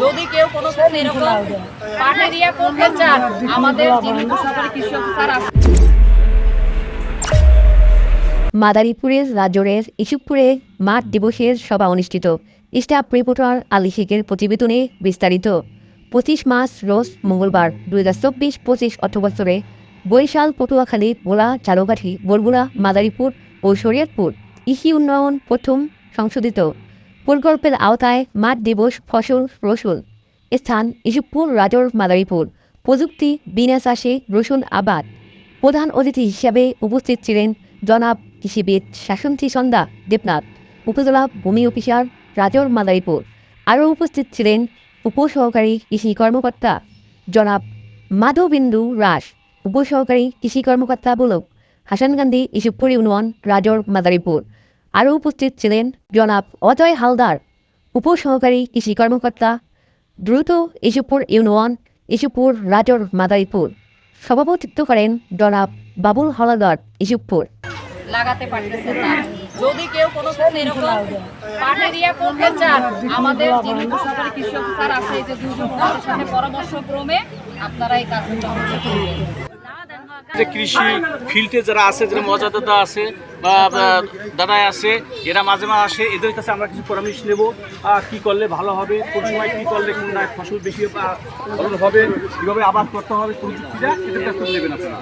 যদি কেউ কোনো কিছু এরকম পাটেরিয়া করতে চান আমাদের যিনি আছে মাদারীপুরের রাজরের ইসুপুরে মাঠ দিবসের সভা অনুষ্ঠিত। স্টাফ রিপোর্টার আলী শেখের প্রতিবেদনে বিস্তারিত। পঁচিশ মার্চ রোজ মঙ্গলবার দুই হাজার চব্বিশ পঁচিশ অর্থবছরে বরিশাল পটুয়াখালী বোলা চারুকাঠি বরগুনা মাদারীপুর ও শরীয়তপুর ইসি উন্নয়ন প্রথম সংশোধিত। প্রকল্পের আওতায় মাঠ দিবস, ফসল রসুল স্থান ইসুপুর রাজর, মাদারীপুর। প্রযুক্তি বিনা চাষে রসুন আবাদ। প্রধান অতিথি হিসাবে উপস্থিত ছিলেন জনাব কৃষিবিদ শাসন্তী সন্ধ্যা দেবনাথ, উপজেলা ভূমি অফিসার রাজর, মাদারীপুর। আরও উপস্থিত ছিলেন উপসহকারী কৃষি কর্মকর্তা জনাব মাধবিন্দু রাস, উপসহকারী কৃষি কর্মকর্তা বলক, হাসানগান্ধী ইসুপুর ইউনিয়ন, রাজর, মাদারীপুর। আরও উপস্থিত ছিলেন জনাব অজয় হালদার, উপসহকারী কৃষি কর্মকর্তা দ্রুত ইসুপুর ইউনিয়ন, ইসুপুর রাজর মাদারীপুর। সভাপতিত্ব করেন জনাব বাবুল হালাদার, ইসুপুর। লাগাতে না। যদি কেউ কোনো এরকম করতে চান, আমাদের যিনি সরকারি কৃষি অফিসার আছে, এই যে দুজন সাথে পরামর্শ ক্রমে আপনারা এই হচ্ছে করবেন। যে কৃষি ফিল্ডে যারা আছে, যারা মজা দাদা আছে বা দাদাই আছে, এরা মাঝে মাঝে আসে, এদের কাছে আমরা কিছু পরামর্শ নেব কি করলে ভালো হবে, কোন সময় কী করলে কোন ফসল বেশি হবে, কীভাবে আবাদ করতে হবে প্রযুক্তিটা, এদের কাছ নেবেন আপনারা।